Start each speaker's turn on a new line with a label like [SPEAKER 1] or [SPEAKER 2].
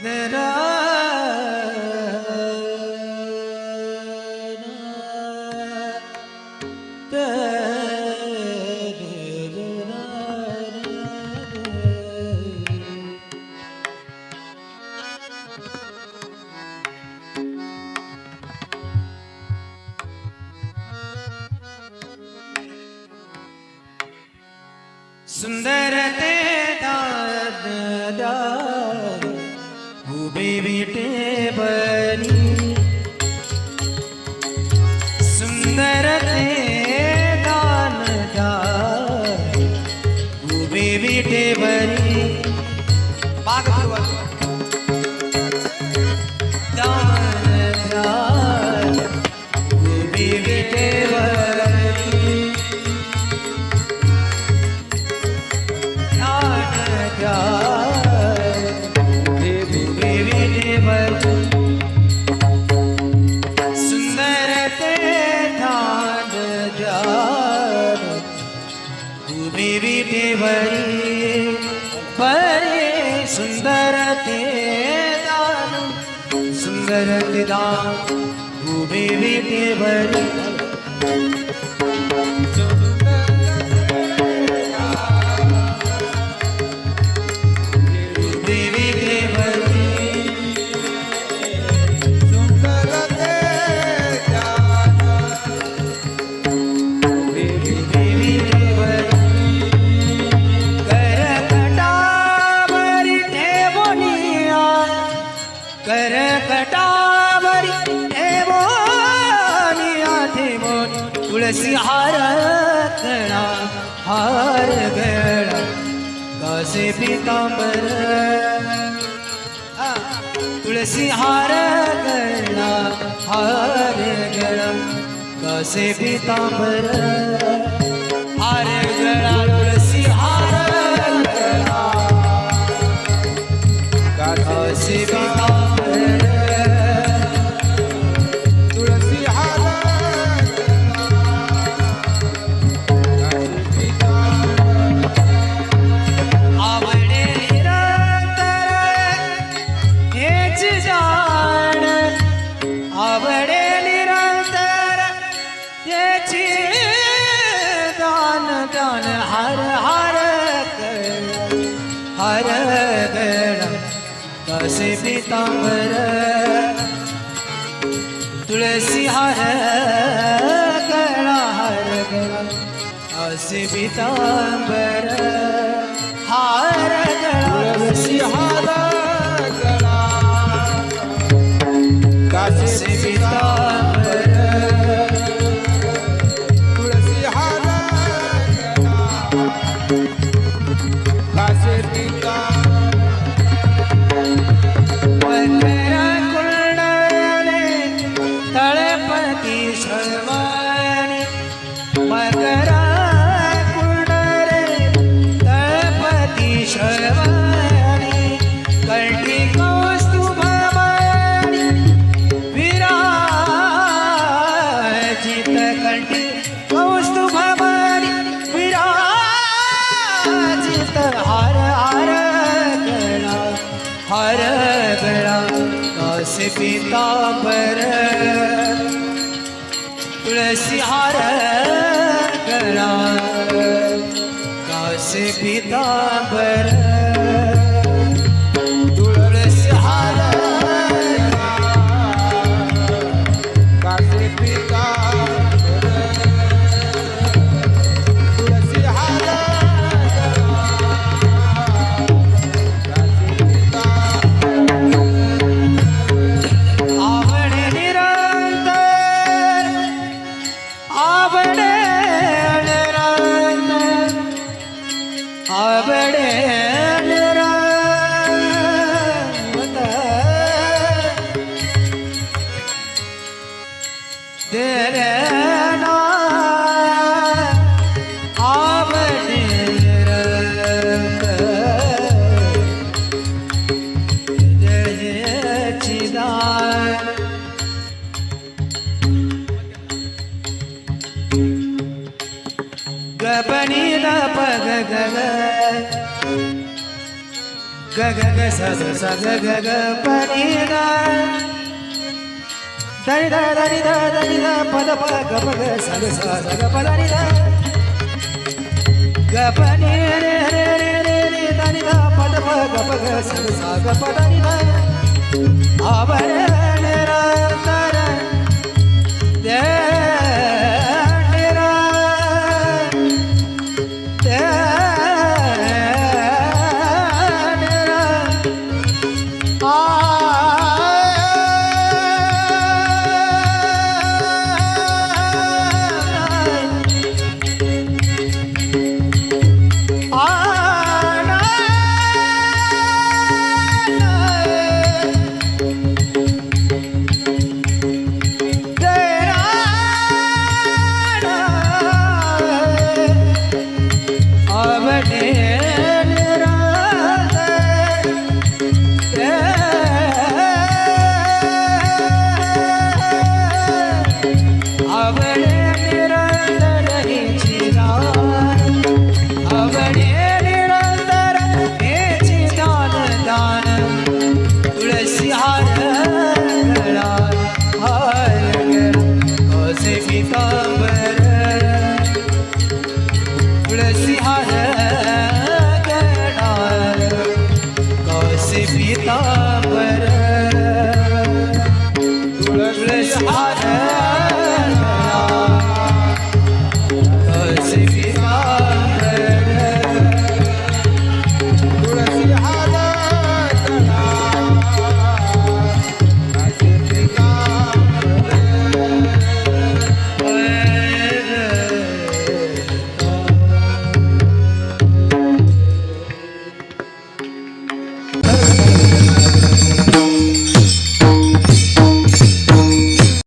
[SPEAKER 1] That I. એવી ટેવરી પાક उभी देवरी परे सुंदर ते दान सुंदर ते दान मेरी विटेवरी तुळसी हार गळा हार गळा कासे पितांबर। आ, तुळसी हार गळा हार गळा कासे पितांबर। पितांबर
[SPEAKER 2] तुळसी हार
[SPEAKER 1] गळा हार गळा असे पितांबर हार गळा
[SPEAKER 2] तुळसी हार गळा. काशी
[SPEAKER 1] असे कासे पितांबर। तुळसी हार गळा कासे पितांबर। Ga ga